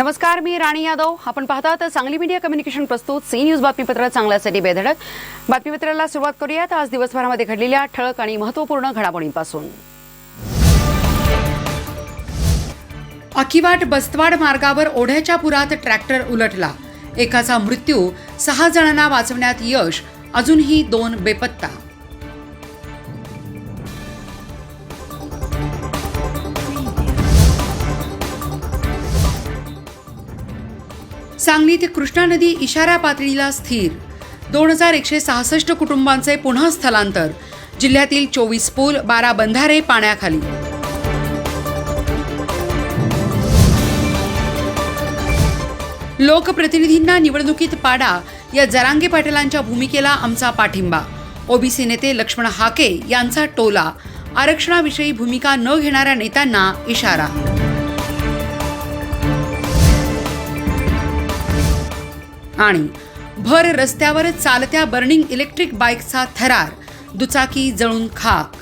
नमस्कार मी राणी यादव. आपण पाहतात सांगली मीडिया कम्युनिकेशन प्रस्तुत. सी न्यूज बातमीपत्र चांगल्यासाठी बेधडक. बातमीपत्राला सुरुवात करूयात. आज दिवसभरामध्ये घडलेल्या ठळक आणि महत्त्वपूर्ण घडामोडींपासून. अकिवाट बस्तवाड मार्गावर ओढ्याच्या पुरात ट्रॅक्टर उलटला. एकाचा मृत्यू सहा जणांना वाचवण्यात यश अजूनही दोन बेपत्ता. सांगलीत कृष्णा नदी इशारा पातळीला स्थिर. दोन हजार एकशे सहासष्ट कुटुंबांचे पुन्हा स्थलांतर. जिल्ह्यातील चोवीस पूल बारा बंधारे पाण्याखाली. लोकप्रतिनिधींना निवडणुकीत पाडा या जरांगे पाटीलांच्या भूमिकेला आमचा पाठिंबा. ओबीसी नेते लक्ष्मण हाके यांचा टोला. आरक्षणाविषयी भूमिका न घेणाऱ्या नेत्यांना इशारा. आणि भर रस्त्यावर चालत्या बर्निंग इलेक्ट्रिक बाईकचा थरार दुचाकी जळून खाक.